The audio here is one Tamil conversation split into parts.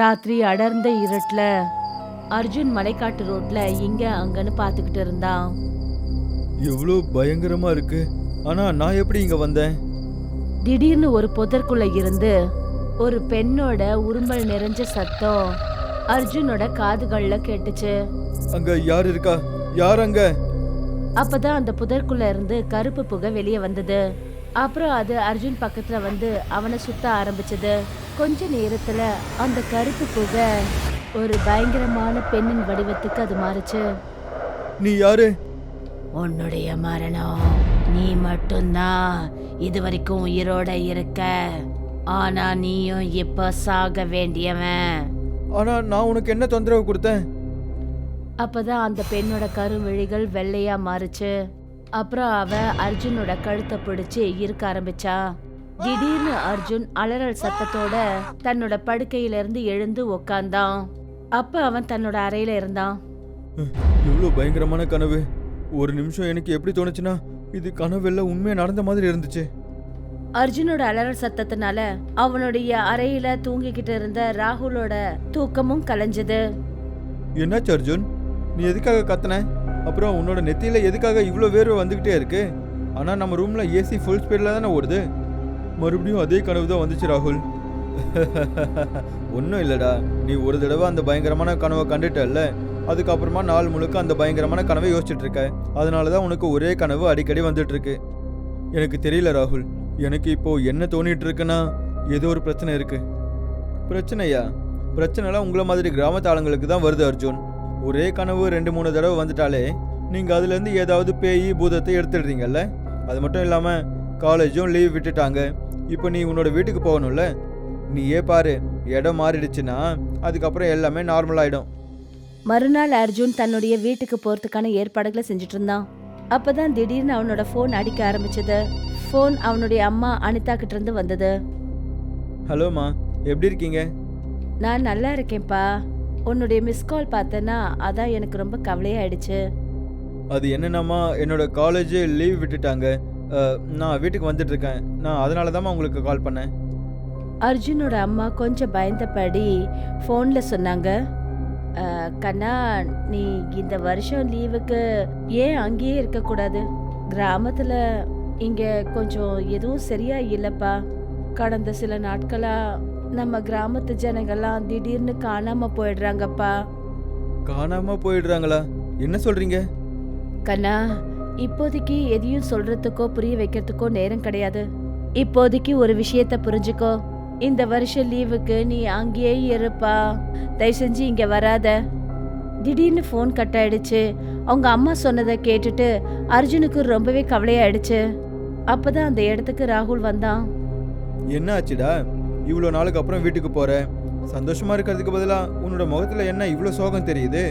ராத்திரி அடர்ந்த இருட்டுல அர்ஜுன் மலைக்காட்டு ரோட்ல இங்க அங்கன்னு பார்த்துக்கிட்டு இருந்தான். எவ்வளோ பயங்கரமா இருக்கு. ஆனா நான் எப்படி இங்க வந்தேன்? திடீர்னு ஒரு புதற்குள்ள இருந்து ஒரு பெண்ணோட உருமல் நிறைஞ்ச சத்தம் அர்ஜுனோட காதுகள்ல கேட்டுச்சு. அங்க யார் இருக்கா? யார் அங்க? அப்பதான் அந்த புதற்குள்ள இருந்து கருப்பு புகை வெளியே வந்தது. அப்புறம் அது அர்ஜுன் பக்கத்துல வந்து அவனை சுத்த ஆரம்பிச்சது. கொஞ்ச நேரத்துல அந்த கருப்பு புகை ஒரு பயங்கரமான பெண்ணின் வடிவத்துக்கு அது மாறுச்சு. நீ யாரு? உன்னுடைய மரணம் நீ மட்டும்தான் இது வரைக்கும் உயிரோட இருக்க. ஆனா நீயும் இப்ப சாக வேண்டியவன். ஆனா நான் உனக்கு என்ன தொந்தரவு கொடுத்தேன்? அப்பதான் அந்த பெண்ணோட கருவிழிகள் வெள்ளையா மாறுச்சு. அப்புறம் அவ அர்ஜுனோட கழுத்தை பிடிச்சு இருக்க ஆரம்பிச்சா. திடீர்னு அர்ஜுன் அலறல் சத்தத்தோட தன்னோட படுக்கையில இருந்து எழுந்து உக்காந்தான். அப்ப அவன் தன்னோட அறையில இருந்தான். எவ்வளோ பயங்கரமான கனவு. ஒரு நிமிஷம் எனக்கு எப்படி தோணுச்சுன்னா இது கனவெல்லாம் உண்மையா நடந்த மாதிரி இருந்துச்சு. அர்ஜுனோட அலறல் சத்தத்தினால அவனுடைய அறையில தூங்கிக்கிட்டு இருந்த ராகுலோட தூக்கமும் கலைஞ்சது. என்னாச்சு அர்ஜுன்? நீ எதுக்காக கத்துன? அப்புறம் உன்னோட நெத்தியில் எதுக்காக இவ்வளோ வேர்வை வந்துக்கிட்டே இருக்கு? ஆனால் நம்ம ரூமில் ஏசி ஃபுல் ஸ்பீடில் தானே ஓடுது. மறுபடியும் அதே கனவு தான் வந்துச்சு ராகுல். ஒன்றும் இல்லைடா. நீ ஒரு தடவை அந்த பயங்கரமான கனவை கண்டுட்டல்ல. அதுக்கப்புறமா நாள் முழுக்க அந்த பயங்கரமான கனவை யோசிச்சுட்டு இருக்க. அதனால தான் உனக்கு ஒரே கனவு அடிக்கடி வந்துட்டு இருக்கு. எனக்கு தெரியல ராகுல். எனக்கு இப்போ என்ன தோணிட்டு இருக்குன்னா ஏதோ ஒரு பிரச்சனை இருக்கு. பிரச்சனையா? பிரச்சனைலாம் உங்களை மாதிரி கிராமத்து ஆளுங்களுக்கு தான் வருது அர்ஜுன். ஒரே கனவு ரெண்டு மூணு தடவை வந்துட்டாலே நீங்கள் அதுலேருந்து ஏதாவது பேய் பூதத்தை எடுத்துடுறீங்கல்ல? அது மட்டும் இல்லாமல் காலேஜும் லீவ் விட்டுட்டாங்க. இப்போ நீ உன்னோட வீட்டுக்கு போகணும்ல? நீயே பாரு இடம் மாறிடுச்சுன்னா அதுக்கப்புறம் எல்லாமே நார்மல் ஆகிடும் மறுநாள் அர்ஜுன் தன்னுடைய வீட்டுக்கு போறதுக்கான ஏற்பாடுகளை செஞ்சுட்டு இருந்தான். அப்பதான் திடீர்னு அவனோட ஃபோன் அடிக்க ஆரம்பிச்சது. ஃபோன் அவனுடைய அம்மா அனிதா கிட்ட இருந்து வந்தது. ஹலோம்மா எப்படி இருக்கீங்க? நான் நல்லா இருக்கேன்ப்பா. உன்னுடைய மிஸ் கால் பார்த்தேன்னா அதான் எனக்கு ரொம்ப கவலையாயிடுச்சு. அது என்னென்னம்மா என்னோட காலேஜ் லீவ் விட்டுட்டாங்க. அஹ், நான் வீட்டுக்கு வந்துட்டு இருக்கேன் நான் அதனால தான் உங்களுக்கு கால் பண்ணேன். அர்ஜுனோட அம்மா கொஞ்சம் பயந்தபடி ஃபோன்ல சொன்னாங்க. "அஹ், கண்ணா நீ இந்த வருஷம் லீவுக்கு ஏன் அங்கேயே இருக்கக்கூடாது? கிராமத்துல இங்க கொஞ்சம் எதுவும் சரியா இல்லப்பா. கடந்த சில நாட்களா நம்ம கிராமத்து ஜனங்கள்லாம் திடீர்னு காணாம போயிடுறாங்கப்பா. காணாம போயிடுறாங்களா? என்ன சொல்றீங்க? கண்ணா இப்போதைக்கு எதையும் சொல்றதுக்கோ புரிய வைக்கிறதுக்கோ நேரம் கிடையாது. இப்போதைக்கு ஒரு விஷயத்த புரிஞ்சுக்கோ. இந்த வருஷம் லீவுக்கு நீ அங்கேயே இருப்பா. தயவு செஞ்சு இங்க வராத. திடீர்னு ஃபோன் கட் ஆயிடுச்சு. அவங்க அம்மா சொன்னதை கேட்டுட்டு அர்ஜுனுக்கு ரொம்பவே கவலையாயிடுச்சு. அப்பதான் அந்த இடத்துக்கு ராகுல் வந்தான். என்ன ஆச்சுடா? இவ்வளோ நாளுக்கு அப்புறம் வீட்டுக்கு போகிற சந்தோஷமாக இருக்கிறதுக்கு பதிலாக உன்னோட முகத்தில் என்ன இவ்வளோ சோகம் தெரியுது?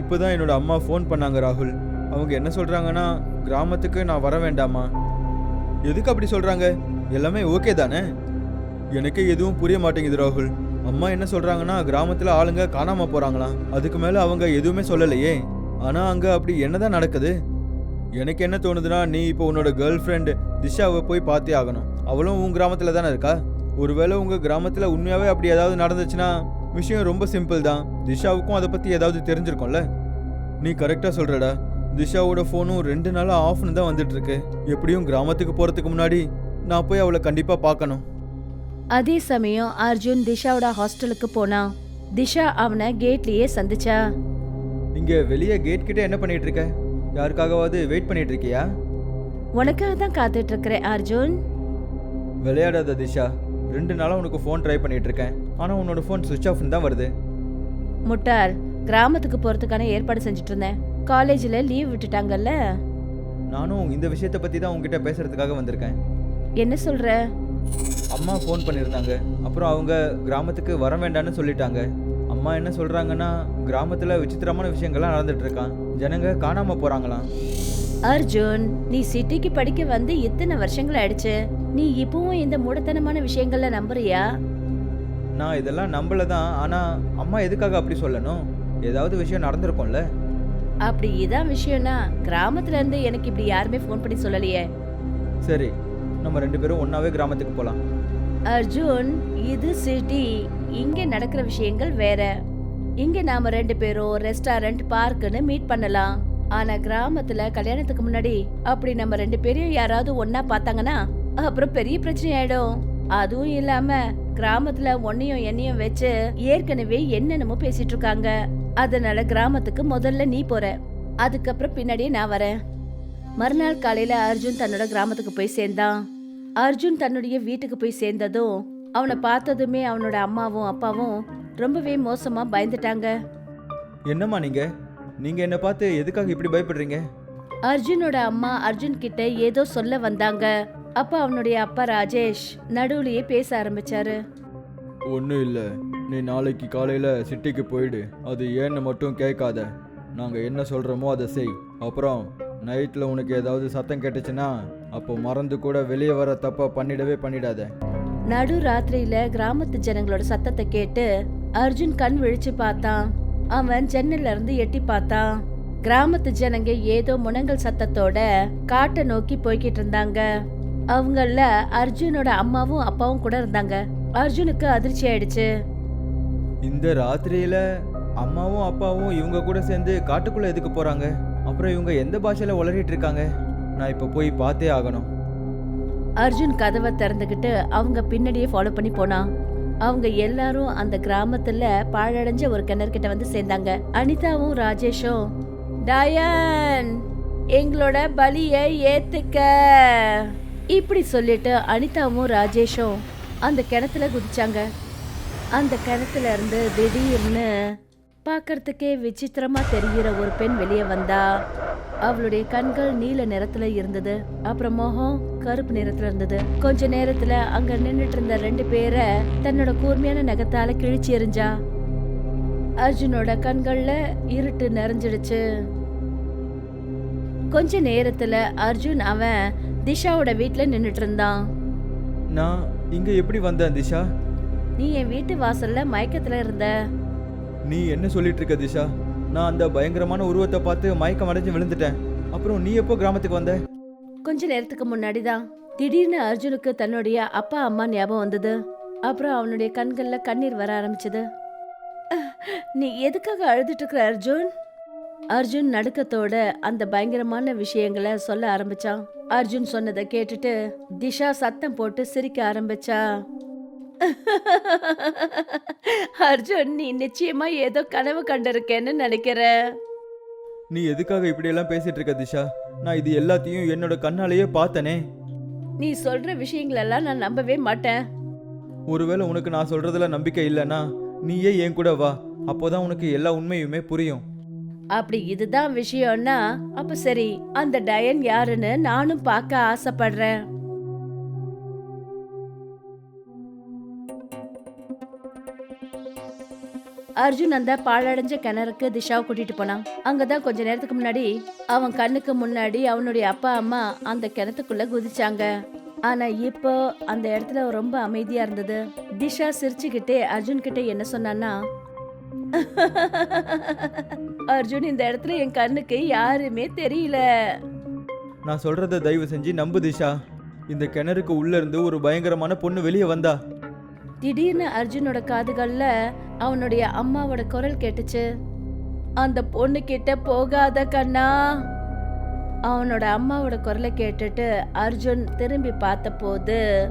இப்போ தான் என்னோட அம்மா ஃபோன் பண்ணாங்க ராகுல். அவங்க என்ன சொல்கிறாங்கன்னா கிராமத்துக்கு நான் வர வேண்டாமா? எதுக்கு அப்படி சொல்கிறாங்க எல்லாமே ஓகே தானே? எனக்கு எதுவும் புரிய மாட்டேங்குது ராகுல். அம்மா என்ன சொல்கிறாங்கன்னா கிராமத்தில் ஆளுங்க காணாமல் போகிறாங்களாம் அதுக்கு மேலே அவங்க எதுவுமே சொல்லலையே. ஆனால் அங்கே அப்படி என்னதான் நடக்குது? எனக்கு என்ன தோணுதுன்னா நீ இப்போ உன்னோட கேர்ள் ஃப்ரெண்டு திஷாவை போய் பார்த்தே ஆகணும். அவளும் உன் கிராமத்தில் தானே இருக்கா? ஒருவேளை உங்க கிராமத்துல உண்மையாவே அப்படி ஏதாவது நடந்துச்சுன்னா விஷயம் ரொம்ப சிம்பிள் தான். திஷாவுக்கும் அதை பத்தி ஏதாவது தெரிஞ்சிருக்கும்ல? நீ கரெக்டா சொல்றடா. திஷாவோட ஃபோனும் ரெண்டு நாளா ஆஃப்னு தான் வந்துட்டு இருக்கு எப்படியும் கிராமத்துக்கு போறதுக்கு முன்னாடி நான் போய் அவளை கண்டிப்பா பார்க்கணும். அதே சமயம் அர்ஜுன் திஷாவோட ஹாஸ்டலுக்கு போனான் திஷா அவனை கேட்லயே சந்திச்சா. இங்க வெளியே கேட் கிட்ட என்ன பண்ணிட்டு இருக்க யாருக்காகவாவது வெயிட் பண்ணிட்டு இருக்கியா உனக்காக தான் காத்துட்டு இருக்கிறேன் அர்ஜுன். விளையாடாத திஷா. ரெண்டு நாளா உனக்கு ஃபோன் ட்ரை பண்ணிட்டு இருக்கேன் ஆனா உன்னோட ஃபோன் சுவிட்ச் ஆஃப்னு தான் வருது. முட்டாள் கிராமத்துக்கு போறதுக்கான ஏற்பாடு செஞ்சுட்டு இருந்தேன் காலேஜ்ல லீவ் விட்டுட்டாங்கல்ல? நானும் இந்த விஷயத்தை பத்தி தான் உங்ககிட்ட பேசுறதுக்காக வந்திருக்கேன். என்ன சொல்ற? அம்மா ஃபோன் பண்ணியிருந்தாங்க. அப்புறம் அவங்க கிராமத்துக்கு வர வேண்டாம்னு சொல்லிட்டாங்க. அம்மா என்ன சொல்றாங்கன்னா கிராமத்துல விசித்திரமான விஷயங்கள்லாம் நடந்துட்டு இருக்கான் ஜனங்க காணாம போறாங்களாம். அர்ஜுன் நீ சிட்டிக்கு படிக்க வந்து இத்தனை வருஷங்கள் ஆயிடுச்சு நீ இப்பவும் இந்த மூடத்தனமான விஷயங்கள்ல நம்புறியா? நான் இதெல்லாம் நம்பல தான் ஆனா அம்மா எதுக்காக அப்படி சொல்லணும்? ஏதாவது விஷயம் நடந்திருக்கும்ல? அப்படி இதான் விஷயம்னா கிராமத்துல இருந்து எனக்கு இப்படி யாருமே ஃபோன் பண்ணி சொல்லலையே. சரி நம்ம ரெண்டு பேரும் ஒன்னாவே கிராமத்துக்கு போலாம். அர்ஜுன் இது சிட்டி இங்க நடக்கிற விஷயங்கள் வேற. இங்க நாம ரெண்டு பேரும் ரெஸ்டாரண்ட் பார்க்குன்னு மீட் பண்ணலாம். ஆனா கிராமத்துல கல்யாணத்துக்கு முன்னாடி அப்படி நம்ம ரெண்டு பேரையும் யாராவது ஒன்னா பார்த்தாங்கன்னா அப்புறம் பெரிய பிரச்சனை ஆயிடும் அதுவும் இல்லாம கிராமத்துல உன்னையும் என்னையும் வச்சு ஏற்கனவே என்னென்னமோ பேசிட்டு இருக்காங்க. அதனால கிராமத்துக்கு முதல்ல நீ போற. அதுக்கப்புறம் பின்னாடியே நான் வரேன். மறுநாள் காலையில அர்ஜுன் தன்னோட கிராமத்துக்கு போய் சேர்ந்தான். அர்ஜுன் தன்னுடைய வீட்டுக்கு போய் சேர்ந்ததும் அவனை பார்த்ததுமே அவனோட அம்மாவும் அப்பாவும் ரொம்பவே மோசமா பயந்துட்டாங்க. என்னம்மா நீங்க? நீங்க என்ன பார்த்து எதுக்காக இப்படி பயப்படுறீங்க? அர்ஜுனோட அம்மா அர்ஜுன் கிட்ட ஏதோ சொல்ல வந்தாங்க. அப்ப அவனுடைய அப்பா ராஜேஷ் நடுவுலயே பேச ஆரம்பிச்சாரு. ஒன்றும் இல்லை. நீ நாளைக்கு காலையில் சிட்டிக்கு போயிடு. அது ஏன்னு மட்டும் கேட்காத. நாங்கள் என்ன சொல்கிறோமோ அதை செய். அப்புறம் நைட்டில் உனக்கு ஏதாவது சத்தம் கேட்டுச்சுன்னா அப்போ மறந்து கூட வெளியே வர தப்பா பண்ணிடவே பண்ணிடாத. நடு ராத்திரியில கிராமத்து ஜனங்களோட சத்தத்தை கேட்டு அர்ஜுன் கண் விழிச்சு பார்த்தான். அவன் ஜன்னல்ல இருந்து எட்டி பார்த்தான். கிராமத்து ஜனங்க ஏதோ முனங்கல் சத்தத்தோட காட்டை நோக்கி போய்கிட்டு இருந்தாங்க. அவங்கள அர்ஜுனோட அம்மாவும் அப்பாவும் கூட இருந்தாங்க. அர்ஜுனுக்கு அதிர்ச்சி ஆயிடுச்சு. இந்த ராத்திரியில் அம்மாவும் அப்பாவும் இவங்க கூட சேர்ந்து காட்டுக்குள்ளே எதுக்கு போகிறாங்க அப்புறம் இவங்க எந்த பாஷையில் உளறிட்டு இருக்காங்க? நான் இப்போ போய் பார்த்தே ஆகணும். அர்ஜுன் கதவை திறந்துக்கிட்டு அவங்க பின்னாடியே ஃபாலோ பண்ணி போனான். அவங்க எல்லாரும் அந்த கிராமத்துல பாழடைஞ்ச ஒரு கிணறுகிட்ட வந்து சேர்ந்தாங்க. அனிதாவும் ராஜேஷும் டயன் எங்களோட பலிய ஏத்துக்க. இப்படி சொல்லிட்டு அனிதாவும் ராஜேஷும் அந்த கிணத்துல குதிச்சாங்க. அந்த கிணத்துல இருந்து திடீர்னு பார்க்கறதுக்கே விசித்திரமா தெரிகிற ஒரு பெண் வெளியே வந்தா. அவளுடைய கண்கள் நீல நிறத்துல இருந்தது. அப்புறம் முகம் கருப்பு நிறத்துல இருந்தது. கொஞ்ச நேரத்துல அங்க நின்றுட்டு இருந்த ரெண்டு பேரை தன்னோட கூர்மையான நகத்தால கிழிச்சு எறிஞ்சா. அர்ஜுனோட கண்கள்ல இருட்டு நிறைஞ்சிடுச்சு. கொஞ்ச நேரத்துல அர்ஜுன் அவன் திஷாவோட வீட்ல நின்னுட்டு இருந்தான் நான் இங்கே எப்படி வந்தேன் திஷா? நீ என் வீட்டு வாசல்ல மயக்கத்துல இருந்த. நீ என்ன சொல்லிட்டு இருக்க திஷா? நான் அந்த பயங்கரமான உருவத்தை பார்த்து மயக்கம் அடைஞ்சு விழுந்துட்டேன். அப்புறம் நீ எப்போ கிராமத்துக்கு வந்த? கொஞ்ச நேரத்துக்கு முன்னாடி தான் திடீர்னு அர்ஜுனுக்கு தன்னுடைய அப்பா அம்மா ஞாபகம் வந்தது. அப்புறம் அவனுடைய கண்கள்ல கண்ணீர் வர ஆரம்பிச்சது. நீ எதுக்காக அழுதுட்டு இருக்கிற அர்ஜுன்? அர்ஜுன் நடுக்கத்தோட அந்த பயங்கரமான விஷயங்களை சொல்ல ஆரம்பிச்சான். அர்ஜுன் சொன்னதை கேட்டுட்டு திஷா சத்தம் போட்டு சிரிக்க ஆரம்பிச்சா. அர்ஜுன் நீ நிச்சயமா ஏதோ கனவு கண்டிருக்கேன்னு நினைக்கிற. நீ எதுக்காக இப்படியெல்லாம் பேசிட்டு இருக்க திஷா? நான் இது எல்லாத்தையும் என்னோட கண்ணாலேயே பார்த்தனே. நீ சொல்ற விஷயங்களெல்லாம் நான் நம்பவே மாட்டேன். ஒருவேளை உனக்கு நான் சொல்றதுல நம்பிக்கை இல்லைன்னா நீயே என் கூட வா. அப்போதான் உனக்கு எல்லா உண்மையுமே புரியும். அப்படி இதுதான் விஷயம்னா அப்ப சரி அந்த டயன் யாருன்னு நானும் பார்க்க ஆசைப்படுறேன். அர்ஜுன் அந்த பாழடைஞ்ச கிணறுக்கு திஷாவை கூட்டிட்டு போனான். அங்கதான் கொஞ்ச நேரத்துக்கு முன்னாடி அவன் கண்ணுக்கு முன்னாடி அவனுடைய அப்பா அம்மா அந்த கிணத்துக்குள்ள குதிச்சாங்க. ஆனா இப்போ அந்த இடத்துல ரொம்ப அமைதியா இருந்தது. திஷா சிரிச்சுக்கிட்டே அர்ஜுன் கிட்ட என்ன சொன்னான்னா அர்ஜுன் இந்த இடத்துல என் கண்ணுக்கு யாருமே தெரியல. நான் சொல்றத தயவு செஞ்சு நம்பு திஷா. இந்த கிணறுக்கு உள்ள இருந்து ஒரு பயங்கரமான பொண்ணு வெளியே வந்தா. திடீர்னு அர்ஜுனோட காதுகள்ல அவனுடைய அம்மாவோட குரல் கேட்டுச்சு. அந்த பொண்ணு கிட்ட போகாத கண்ணா. அவனோட அம்மாவோட குரலை கேட்டுட்டு அர்ஜுன் திரும்பி பார்த்தபோது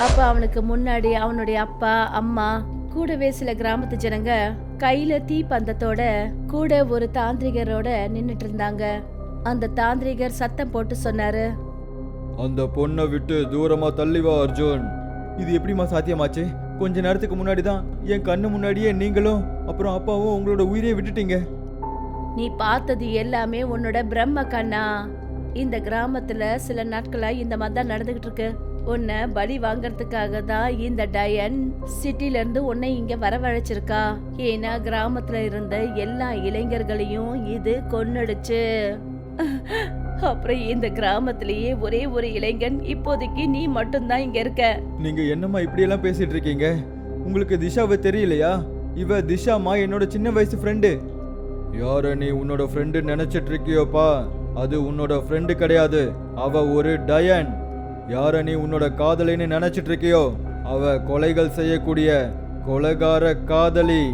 அப்ப அவனுக்கு முன்னாடி அவனுடைய அப்பா அம்மா கூடவே சில கிராமத்து ஜனங்க கையில தீ பந்தத்தோட கூட ஒரு தாந்திரிகரோட நின்னுட்டு இருந்தாங்க. அந்த தாந்திரிகர் சத்தம் போட்டு சொன்னாரு. அந்த பொண்ணை விட்டு தூரமா தள்ளி வா அர்ஜுன். இது எப்படிம்மா சாத்தியமாச்சு? கொஞ்ச நேரத்துக்கு முன்னாடி தான் என் கண்ணு முன்னாடியே நீங்களும் அப்புறம் அப்பாவும் உங்களோட உயிரையே விட்டுட்டீங்க. நீ பார்த்தது எல்லாமே உன்னோட பிரம்ம கண்ணா. இந்த கிராமத்துல சில நாட்களா இந்த மாதிரி தான் நடந்துகிட்டு இருக்கு. உன்னை பலி வாங்கறதுக்காக தான் இந்த டயன் சிட்டில இருந்து உன்னை இங்க வரவழைச்சிருக்கா. ஏன்னா கிராமத்துல இருந்த எல்லா இளைஞர்களையும் இது கொன்னுடுச்சு. அப்புறம் இந்த கிராமத்திலேயே ஒரே ஒரு இளைஞன் இப்போதைக்கு நீ மட்டும்தான் இங்க இருக்க. நீங்க என்னம்மா இப்படியெல்லாம் பேசிட்டு இருக்கீங்க உங்களுக்கு திஷாவை தெரியலையா? இவ திஷாமா என்னோட சின்ன வயசு ஃப்ரெண்டு யார நீ உன்னோட ஃப்ரெண்டு நினைச்சிட்டு இருக்கியோப்பா அது உன்னோட ஃப்ரெண்டு கிடையாது. அவ ஒரு டயன். யார நீ உன்னோட காதலின்னு நினைச்சிட்டு இருக்கியோ அவ கொலைகள் செய்யக்கூடிய கொலைகார காதலி.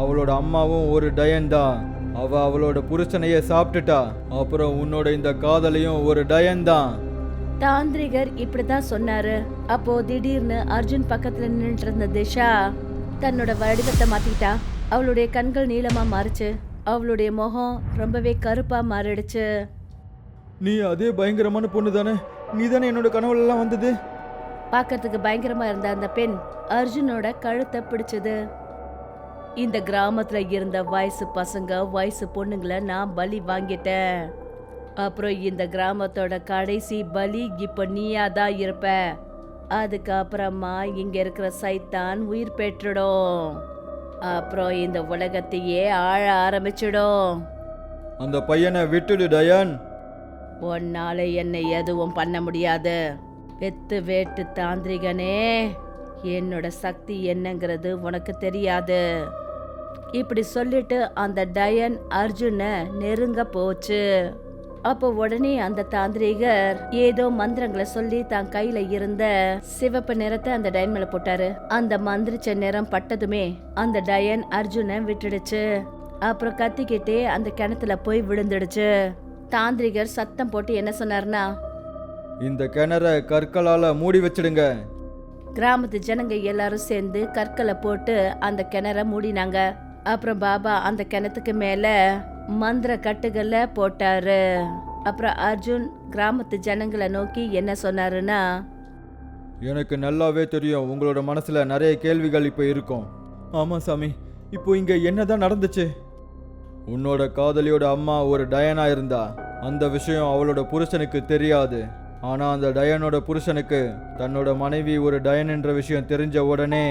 அவளோட அம்மாவும் ஒரு டயன் தான் அவ அவளோட புருஷனையே சாப்பிட்டுட்டா. அப்புறம் உன்னோட இந்த காதலியும் ஒரு டயன் தான் தாந்திரிகர் இப்படிதான் சொன்னாரு. அப்போ திடீர்னு அர்ஜுன் பக்கத்துல நின்னுட்டு இருந்த திஷா தன்னோட வடிவத்தை மாத்திக்கிட்டா. அவளுடைய கண்கள் நீளமா மாறுச்சு. அவளுடைய முகம் ரொம்பவே கருப்பா மாறிடுச்சு. நீ அதே பயங்கரமான பொண்ணு தானே நீ தானே என்னோட கனவுலலாம் வந்தது? பார்க்கறதுக்கு பயங்கரமா இருந்த அந்த பெண் அர்ஜுனோட கழுத்தை பிடிச்சது. இந்த கிராமத்துல இருந்த வயசு பசங்க வயசு பொண்ணுங்களை நான் பலி வாங்கிட்டேன். அப்புறம் இந்த கிராமத்தோட கடைசி பலி இப்ப நீயா தான் இருப்ப அதுக்கப்புறமா இங்க இருக்கிற சைத்தான் உயிர் பெற்றுடும். அப்புறம் இந்த உலகத்தையே ஆழ ஆரம்பிச்சிடும். அந்த பையனை விட்டுடு டயன். உன்னால என்னை எதுவும் பண்ண முடியாது. வெத்து வேட்டு தாந்திரிகனே என்னோட சக்தி என்னங்கிறது உனக்கு தெரியாது. இப்படி சொல்லிட்டு அந்த டயன் அர்ஜுனை நெருங்க போச்சு. அப்போ உடனே அந்த தாந்திரிகர் ஏதோ மந்திரங்களை சொல்லி தான் கையில இருந்த சிவப்பு நிறத்தை அந்த டயன் மேல போட்டாரு. அந்த மந்திரிச்ச நிறம் பட்டதுமே அந்த டயன் அர்ஜுனை விட்டுடுச்சு. அப்புறம் கத்திக்கிட்டே அந்த கிணத்துல போய் விழுந்துடுச்சு. தாந்திரிகர் சத்தம் போட்டு என்ன சொன்னார்னா இந்த கிணற கற்களால மூடி வச்சிடுங்க. கிராமத்து ஜனங்க எல்லாரும் சேர்ந்து கற்களை போட்டு அந்த கிணற மூடினாங்க. அப்புறம் பாபா அந்த கிணத்துக்கு மேல மந்திர கட்டுகளை போட்டாரு. அப்புறம் அர்ஜுன் கிராமத்து ஜனங்களை நோக்கி என்ன சொன்னாருன்னா எனக்கு நல்லாவே தெரியும் உங்களோட மனசுல நிறைய கேள்விகள் இப்போ இருக்கும். ஆமா சாமி இப்போ இங்க என்னதான் நடந்துச்சு? உன்னோட காதலியோட அம்மா ஒரு டயனா இருந்தா அந்த விஷயம் அவளோட புருஷனுக்கு தெரியாது. ஆனால் அந்த டயனோட புருஷனுக்கு தன்னோட மனைவி ஒரு டயன் என்ற விஷயம் தெரிஞ்ச உடனே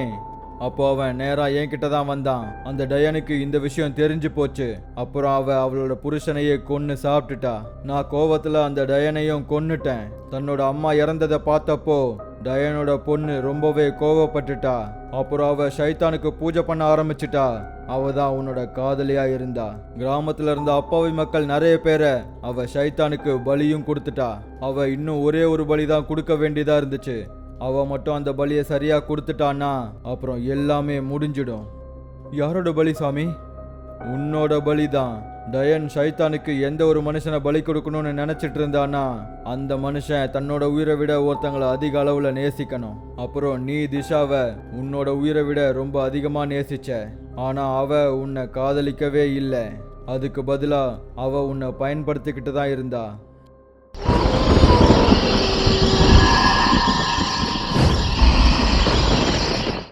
அப்போ அவன் நேராக என்கிட்ட தான் வந்தான். அந்த டயனுக்கு இந்த விஷயம் தெரிஞ்சு போச்சு. அப்புறம் அவ அவளோட புருஷனையே கொன்று சாப்பிட்டுட்டா. நான் கோவத்தில் அந்த டயனையும் கொன்னுட்டேன். தன்னோட அம்மா இறந்ததை பார்த்தப்போ டயனோட பொண்ணு ரொம்பவே கோவப்பட்டுட்டா. அப்புறம் அவ ஷைத்தானுக்கு பூஜை பண்ண ஆரம்பிச்சிட்டா. அவ தான் உன்னோட காதலியா இருந்தா. கிராமத்துல இருந்த அப்பாவி மக்கள் நிறைய பேரை அவ ஷைத்தானுக்கு பலியும் கொடுத்துட்டா. அவ இன்னும் ஒரே ஒரு பலி தான் கொடுக்க வேண்டியதா இருந்துச்சு. அவ மட்டும் அந்த பலியை சரியா கொடுத்துட்டான்னா அப்புறம் எல்லாமே முடிஞ்சிடும். யாரோட பலி சாமி? உன்னோட பலி தான் டயன் ஷைத்தானுக்கு எந்த ஒரு மனுஷனை பலி கொடுக்கணும்னு நினைச்சிட்டு இருந்தானா அந்த மனுஷன் தன்னோட உயிரை விட ஒருத்தங்களை அதிக அளவுல நேசிக்கணும். அப்புறம் நீ திஷாவை உன்னோட உயிரை விட ரொம்ப அதிகமா நேசிச்ச. ஆனா அவ உன்னை காதலிக்கவே இல்லை. அதுக்கு பதிலா அவ உன்னை பயன்படுத்திக்கிட்டு தான் இருந்தா.